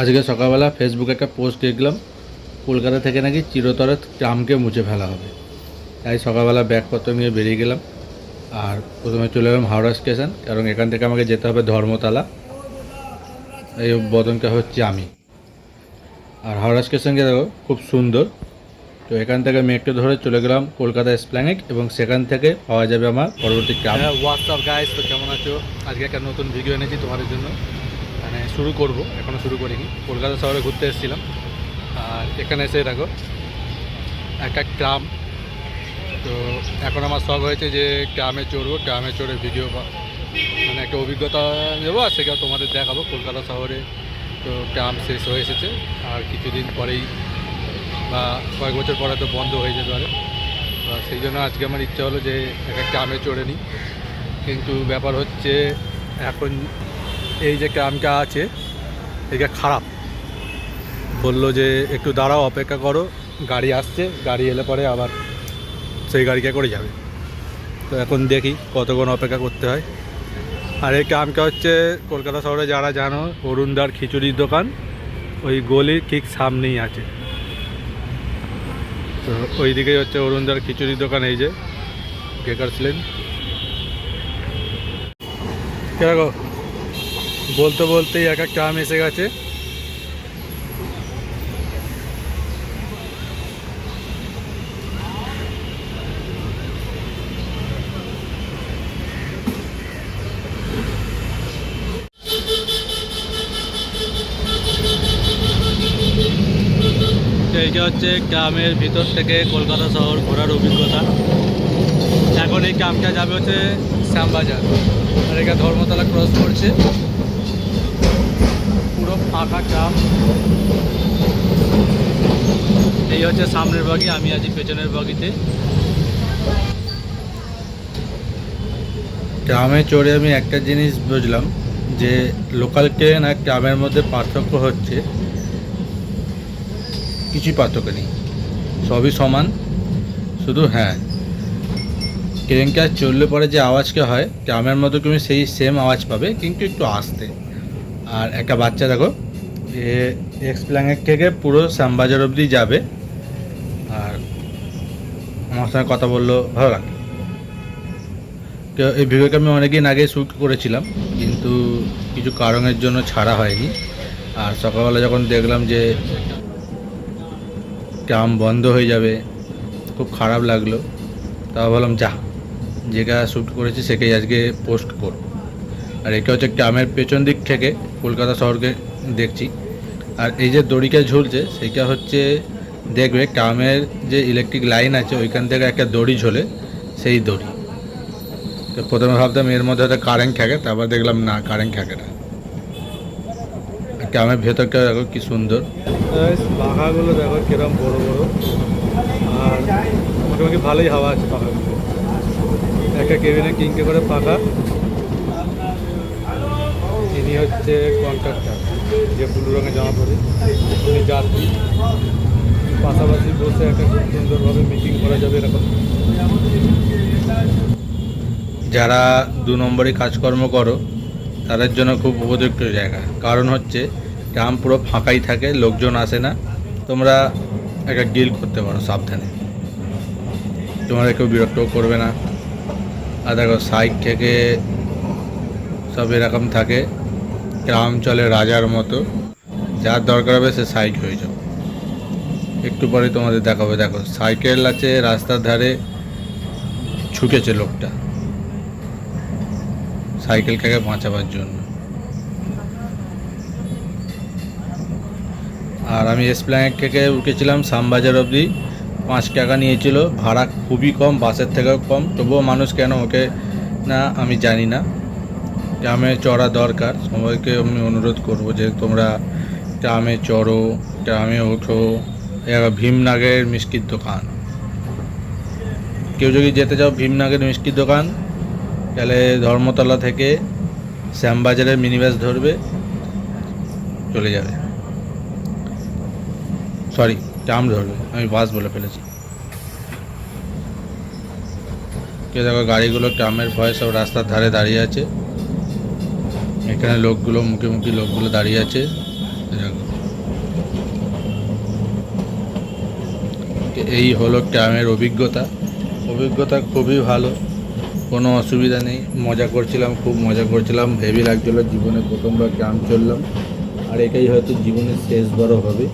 আজকে সকালবেলা ফেসবুকে একটা পোস্ট দেখলাম, কলকাতা থেকে নাকি চিরতরে ট্রামকে মুছে ফেলা হবে। তাই সকালবেলা ব্যাগপত্র নিয়ে বেরিয়ে গেলাম আর প্রথমে চলে গেলাম হাওড়া স্টেশন, কারণ এখান থেকে আমাকে যেতে হবে ধর্মতলা। এই বদনটা হচ্ছে আমি। আর হাওড়া স্টেশনকে দেখো, খুব সুন্দর। তো এখান থেকে মেট্রো ধরে চলে গেলাম কলকাতা এসপ্ল্যানেট এবং সেখান থেকে পাওয়া যাবে আমার পরবর্তী হোয়াটসঅ্যাপ গাইস তো কেমন আছো? আজকে একটা নতুন ভিডিও এনেছি তোমাদের জন্য। শুরু করব এখনও শুরু করিনি। কলকাতা শহরে ঘুরতে এসেছিলাম। আর এখানে এসে দেখো একটা ট্রাম তো এখন আমার শখ হয়েছে যে ট্রামে চড়বো ট্রামে চড়ে ভিডিও মানে একটা অভিজ্ঞতা নেব, আর সেটা তোমাদের দেখাবো। কলকাতা শহরে তো ট্রাম শেষ হয়ে এসেছে। আর কিছুদিন পরেই বা কয়েক বছর পরে তো বন্ধ হয়ে যেতে পারে। সেই জন্য আজকে আমার ইচ্ছা হলো যে একটা ট্রামে চড়ে নিই। কিন্তু ব্যাপার হচ্ছে, এখন এই যে ট্রামটা আছে এটা খারাপ। বলল যে, একটু দাঁড়াও, অপেক্ষা করো, গাড়ি আসছে, গাড়ি এলে পরে আবার সেই গাড়িকে করে যাবে? তো এখন দেখি কতক্ষণ অপেক্ষা করতে হয়। আর এই ট্রামটা হচ্ছে, কলকাতা শহরে যারা জানো, অরুণদার খিচুড়ির দোকান, ওই গলির ঠিক সামনেই আছে। তো ওই দিকেই হচ্ছে অরুণদার খিচুড়ির দোকান, এই যে, বেকারস লেন। কেরকম বলতে বলতেই এক এক ট্রাম এসে গেছে। এইটা হচ্ছে গ্রামের ভিতর থেকে কলকাতা শহর ঘোরার অভিজ্ঞতা। এখন এই গ্রামটা যাবে হচ্ছে শ্যামবাজার। আর এটা ধর্মতলা ক্রস করছে। ফাঁকা গ্রাম। এই হচ্ছে সামনের বাগি, আমি আছি পেছনের বাগিতে। ট্রামে চড়ে আমি একটা জিনিস বুঝলাম, যে লোকাল ট্রেন আর ট্রামের মধ্যে পার্থক্য হচ্ছে, কিছুই পার্থক্য নেই। সবই সমান, শুধু হ্যাঁ। ট্রেনটা চললে পরে যে আওয়াজটা হয় ট্রামের মতো তুমি সেই সেম আওয়াজ পাবে, কিন্তু একটু আস্তে। আর একটা বাচ্চা দেখো, এ এক্সপ্ল্যানেট থেকে পুরো শ্যামবাজার অবধি যাবে। আর আমার সঙ্গে কথা বলল, ভালো লাগে তো এই ভিডিওটা আমি অনেকদিন আগে শ্যুট করেছিলাম, কিন্তু কিছু কারণের জন্য ছাড়া হয়নি। আর সকালবেলা যখন দেখলাম যে ট্রাম বন্ধ হয়ে যাবে, খুব খারাপ লাগল। তা বললাম যা যেটা শ্যুট করেছি সেটাই আজকে পোস্ট করব। আর এটা হচ্ছে ট্রামের পেছন দিক থেকে কলকাতা শহরকে দেখছি। আর এই যে দড়িটা ঝুলছে সেটা হচ্ছে দেখবে ট্রামের যে ইলেকট্রিক লাইন আছে, ওইখান থেকে একটা দড়ি ঝোলে, সেই দড়ি। তো প্রথমে ভাবতাম এর মধ্যে হয়তো কারেন্ট থাকে, তারপর দেখলাম না কারেন্ট থাকে না। গ্রামের ভেতরটা দেখো কি সুন্দর। পাখাগুলো দেখো কিরম বড় বড়। আর মোটামুটি ভালোই হাওয়া আছে পাখাগুলো। একটা কেবিনে কিনকে করে পাখা। ইনি হচ্ছে কন্ট্রাক্টার যে ব্লু রঙের জামা পরে। উনি যাত্রী। পাশাপাশি বসে একটা খুব সুন্দরভাবে মিটিং করা যাবে এরকম। যারা দু নম্বরে কাজকর্ম করো, তাদের জন্য খুব উপযুক্ত জায়গা। কারণ হচ্ছে, গ্রাম পুরো ফাঁকাই থাকে, লোকজন আসে না। তোমরা একটা ডিল করতে পারো সাবধানে। তোমরা কেউ বিরক্তও করবে না। আর দেখো সাইড থেকে সব এরকম থাকে। গ্রাম চলে রাজার মতো। যার দরকার হবে সে সাইড হয়ে যাবে। একটু পরে তোমাদের দেখাবে। দেখো, সাইকেল আছে, রাস্তার ধারে ছুটেছে লোকটা। সাইকেলটাকে বাঁচাবার জন্য। আর আমি এসপ্ল্যানেট থেকে উঠেছিলাম শ্যামবাজার অবধি। পাঁচ টাকা নিয়েছিল। ভাড়া খুবই কম, বাসের থেকেও কম। তবুও মানুষ কেন ওকে না, আমি জানি না। ট্রামে চড়া দরকার। সবাইকে আমি অনুরোধ করব যে তোমরা ট্রামে চড়ো ট্রামে ওঠো। এবার ভীমনাগের মিষ্টির দোকান। কেউ যদি যেতে চাও ভীমনাগের মিষ্টির দোকান, তাহলে ধর্মতলা থেকে শ্যামবাজারের মিনি বাস ধরবে, চলে যাবে। সরি ট্রাম ধরবে। আমি বাস বলে ফেলেছি। কে দেখো গাড়িগুলো ট্রামের ভয়ে সব রাস্তার ধারে দাঁড়িয়ে আছে। এখানে লোকগুলো, মুখে মুখে লোকগুলো দাঁড়িয়ে আছে। এই হলো ট্রামের অভিজ্ঞতা। অভিজ্ঞতা খুবই ভালো। কোনো অসুবিধা নেই। মজা করছিলাম, খুব মজা করছিলাম। হেভি লাগছিল। জীবনে প্রথমবার ট্রাম চললাম। আর এটাই হয়তো জীবনের শেষবারও হবে।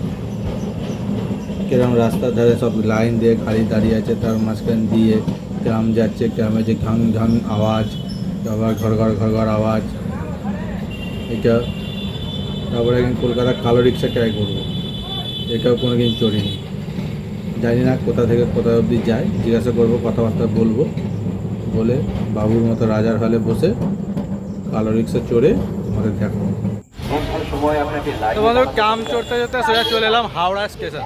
কিরম রাস্তার ধারে সব লাইন দিয়ে গাড়ি দাঁড়িয়ে আছে, তার মাঝখান দিয়ে ট্রাম যাচ্ছে। ট্রামে যে ঘাং ঘাং আওয়াজ, আবার ঘর ঘর ঘর ঘর আওয়াজ। এটা তারপরে একদিন কলকাতা কালো রিক্সা ট্রাই করব। এটাও কোনো দিন চড়িনি জানি না কোথা থেকে কোথা অবধি যায়। জিজ্ঞাসা করব কথাবার্তা বলব। বলে বাবুর মতো রাজার হলে বসে কালো রিক্সা চড়ে আমাদের দেখো তোমাদের কাম চড়তে চড়তে সোজা চলে এলাম হাওড়া স্টেশন।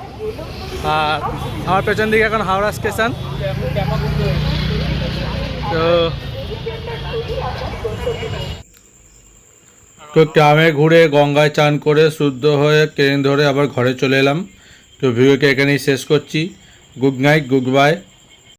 আর আমার পেছন দিকে এখন হাওড়া স্টেশন। তো তো গ্রামে ঘুরে গঙ্গায় চান করে শুদ্ধ হয়ে ট্রেন ধরে আবার ঘরে চলে এলাম। তো ভিডিওকে এখানেই শেষ করছি। Good night, good bye.